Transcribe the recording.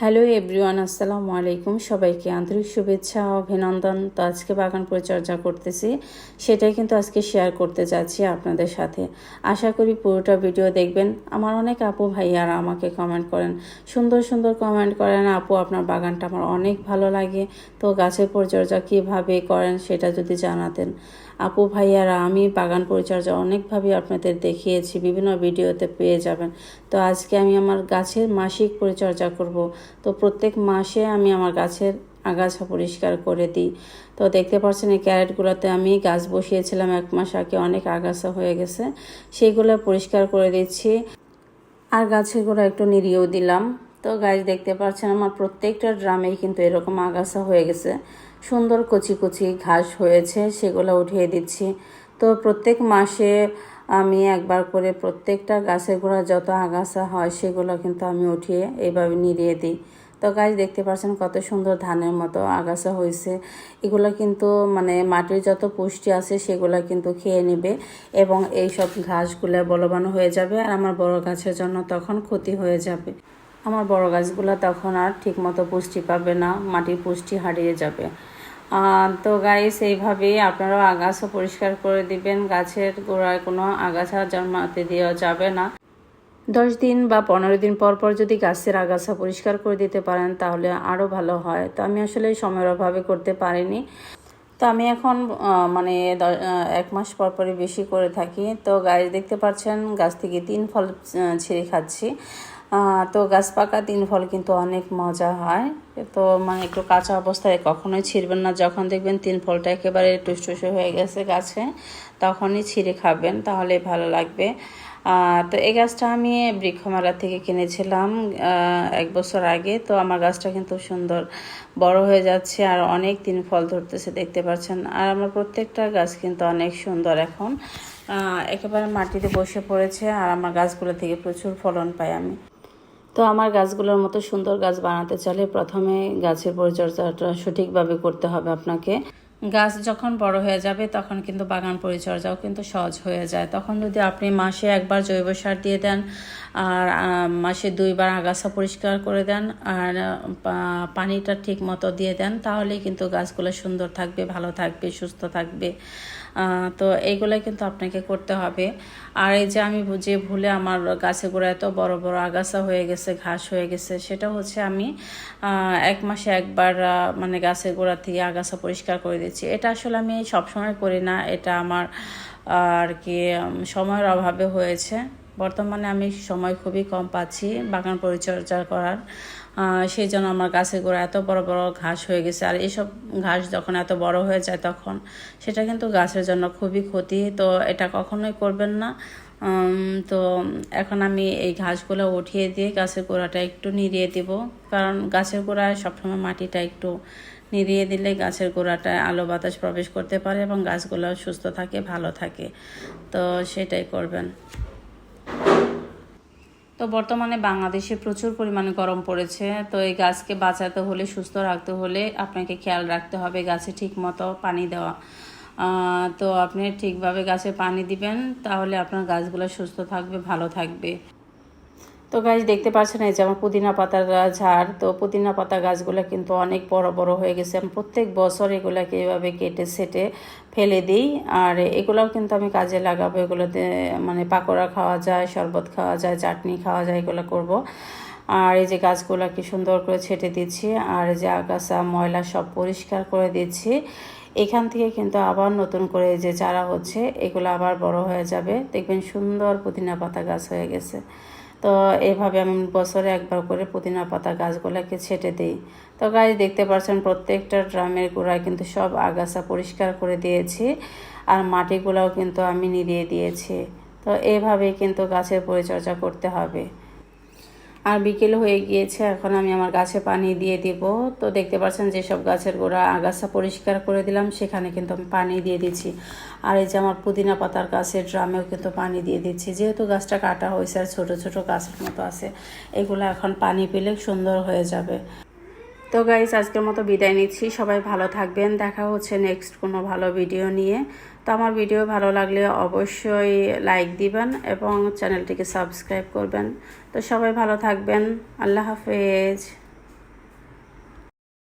Hello everyone, আসসালামু আলাইকুম। সবাইকে আন্তরিক শুভেচ্ছা, অভিনন্দন। তো আজকে বাগান পরিচর্যা করতেছি, সেটাই কিন্তু আজকে শেয়ার করতে যাচ্ছি আপনাদের সাথে। আশা করি পুরোটা ভিডিও দেখবেন। আমার অনেক আপু ভাইয়ারা আমাকে কমেন্ট করেন। সুন্দর সুন্দর কমেন্ট করেন, আপু, আপনার বাগানটা আমার অনেক ভালো লাগে। তো গাছের পরিচর্যা কীভাবে করেন, সেটা যদি জানাতেন। আপু ভাইয়ারা, আমি বাগান পরিচর্যা অনেকভাবে আপনাদের দেখিয়েছি, বিভিন্ন ভিডিওতে পেয়ে যাবেন। তো আজকে আমি আমার গাছের মাসিক পরিচর্যা করব। তো প্রত্যেক মাসে আমি আমার গাছের আগাছা পরিষ্কার করে দিই। তো দেখতে পাচ্ছেন এই ক্যারেটগুলোতে আমি গাছ বসিয়েছিলাম এক মাস আগে, অনেক আগাছা হয়ে গেছে। সেইগুলো পরিষ্কার করে দিচ্ছি। আর গাছের গোড়া একটু নিরিয়েও দিলাম। তো গাছ দেখতে পাচ্ছেন আমার প্রত্যেকটা ড্রামেই কিন্তু এরকম আগাছা হয়ে গেছে। সুন্দর কচি কচি ঘাস হয়েছে, সেগুলো উঠিয়ে দিচ্ছি। তো প্রত্যেক মাসে আমি একবার করে প্রত্যেকটা গাছের গোড়া যত আগাছা হয়, সেগুলো কিন্তু আমি উঠিয়ে এইভাবে নিড়িয়ে দিই। তো গাছ দেখতে পাচ্ছেন কত সুন্দর ধানের মতো আগাছা হয়েছে। এগুলো কিন্তু মানে মাটির যত পুষ্টি আছে, সেগুলো কিন্তু খেয়ে নেবে এবং এই সব ঘাসগুলো বলবান হয়ে যাবে আর আমার বড় গাছের জন্য তখন ক্ষতি হয়ে যাবে। আমার বড় গাছগুলো তখন আর ঠিকমতো পুষ্টি পাবে না, মাটির পুষ্টি হারিয়ে যাবে। তো গাইস এইভাবেই আপনারাও আগাছা পরিষ্কার করে দিবেন। গাছের গোড়ায় কোনো আগাছা জন্মাতে দেওয়া যাবে না। দশ দিন বা পনেরো দিন পর পর যদি গাছের আগাছা পরিষ্কার করে দিতে পারেন, তাহলে আরও ভালো হয়। তো আমি আসলে সময়ের অভাবে করতে পারিনি। তো আমি এখন মানে এক মাস পর পরই বেশি করে থাকি। তো গাছ দেখতে পাচ্ছেন, গাছ থেকে তিন ফল ছিঁড়ে খাচ্ছি। তো গাছ পাকা তিন ফল কিন্তু অনেক মজা হয়। তো মানে একটু কাঁচা অবস্থায় কখনোই ছিঁড়বেন না। যখন দেখবেন তিন ফলটা একেবারে টুসটুসে হয়ে গেছে গাছে, তখনই ছিঁড়ে খাবেন, তাহলে ভালো লাগবে। তো এই গাছটা আমি বৃক্ষমেলা থেকে কিনেছিলাম এক বছর আগে। তো আমার গাছটা কিন্তু সুন্দর বড় হয়ে যাচ্ছে আর অনেক তিন ফল ধরতেছে, দেখতে পাচ্ছেন। আর আমার প্রত্যেকটা গাছ কিন্তু অনেক সুন্দর এখন। একেবারে মাটিতে বসে পড়েছে আর আমার গাছগুলো থেকে প্রচুর ফলন পাই আমি। তো আমার গাছগুলোর মতো সুন্দর গাছ বানাতে চাইলে প্রথমে গাছের পরিচর্যাটা সঠিকভাবে করতে হবে আপনাকে। গাছ যখন বড় হয়ে যাবে তখন কিন্তু বাগান পরিচর্যাও কিন্তু সহজ হয়ে যায়। তখন যদি আপনি মাসে একবার জৈব সার দিয়ে দেন, আর মাসে দুইবার আগাছা পরিষ্কার করে দেন, আর পানিটা ঠিক মতো দিয়ে দেন, তাহলেই কিন্তু গাছগুলো সুন্দর থাকবে, ভালো থাকবে, সুস্থ থাকবে। তো এইগুলাই কিন্তু আপনাকে করতে হবে। আর এই যে আমি যে ভুলে আমার গাছে গোড়া এত বড় বড় আগাছা হয়ে গেছে, ঘাস হয়ে গেছে, সেটা হচ্ছে আমি এক মাসে একবার মানে গাছের গোড়া থেকে আগাছা পরিষ্কার করে দিচ্ছি। এটা আসলে আমি সবসময় করি না, এটা আমার আর কি সময়ের অভাবে হয়েছে। বর্তমানে আমি সময় খুবই কম পাচ্ছি বাগান পরিচর্যা করার। সেই জন্য আমার গাছের গোড়া এত বড় বড় ঘাস হয়ে গেছে। আর এইসব ঘাস যখন এত বড় হয়ে যায় তখন সেটা কিন্তু গাছের জন্য খুবই ক্ষতি। তো এটা কখনোই করবেন না। তো এখন আমি এই ঘাসগুলো উঠিয়ে দিয়ে গাছের গোড়াটা একটু নিড়িয়ে দিব। কারণ গাছের গোড়ায় সবসময় মাটিটা একটু নিড়িয়ে দিলে গাছের গোড়াটা আলো বাতাস প্রবেশ করতে পারে এবং গাছগুলো সুস্থ থাকে, ভালো থাকে। তো সেটাই করবেন। তো বর্তমানে বাংলাদেশে প্রচুর পরিমাণে গরম পড়েছে। তো এই গাছকে বাঁচাতে হলে, সুস্থ রাখতে হলে আপনাকে খেয়াল রাখতে হবে গাছে ঠিক মতো পানি দেওয়া। তো আপনি ঠিকভাবে গাছে পানি দিবেন, তাহলে আপনার গাছগুলো সুস্থ থাকবে, ভালো থাকবে। তো গাছ দেখতে পাচ্ছেন এই যে আমার পুদিনা পাতার ঝাড়। তো পুদিনা পাতা গাছগুলো কিন্তু অনেক বড় বড় হয়ে গেছে। আমি প্রত্যেক বছর এগুলোকে এভাবে কেটে, সেটে ফেলে দিই। আর এগুলোও কিন্তু আমি কাজে লাগাবো। এগুলোতে মানে পাকোড়া খাওয়া যায়, শরবত খাওয়া যায়, চাটনি খাওয়া যায়, এগুলো করব। আর এই যে গাছগুলোকে সুন্দর করে ছেটে দিচ্ছি। আর যে আগাছা, ময়লা সব পরিষ্কার করে দিচ্ছি। এখান থেকে কিন্তু আবার নতুন করে যে চারা হচ্ছে, এগুলো আবার বড় হয়ে যাবে। দেখবেন সুন্দর পুদিনা পাতা গাছ হয়ে গেছে। তো এইভাবে আমি বছরে একবার করে পুদিনা পাতা গাছগুলোকে ছেটে দিই। তো গাছ দেখতে পাচ্ছেন প্রত্যেকটা ড্রামের গোড়ায় কিন্তু সব আগাছা পরিষ্কার করে দিয়েছি আর মাটিগুলোও কিন্তু আমি নিড়িয়ে দিয়েছি। তো এইভাবেই কিন্তু গাছের পরিচর্যা করতে হবে। আর বিকেল হয়ে গিয়েছে, এখন আমি আমার গাছে পানি দিয়ে দিব। তো দেখতে পাচ্ছেন যেসব গাছের গোড়া আগাছা পরিষ্কার করে দিলাম, সেখানে কিন্তু আমি পানি দিয়ে দিচ্ছি। আর এই যে আমার পুদিনা পাতার গাছের ড্রামেও কিন্তু পানি দিয়ে দিচ্ছি। যেহেতু গাছটা কাটা হয়েছে আর ছোটো ছোটো গাছের মতো আছে, এগুলো এখন পানি পেলে সুন্দর হয়ে যাবে। তো গাইজ আজকের মতো বিদায় নিচ্ছি। সবাই ভালো থাকবেন। দেখা হচ্ছে নেক্সট কোনো ভালো ভিডিও নিয়ে। তো আমার ভিডিও ভালো লাগলে অবশ্যই লাইক দিবেন এবং চ্যানেলটিকে সাবস্ক্রাইব করবেন। তো সবাই ভালো থাকবেন। আল্লাহ হাফেজ।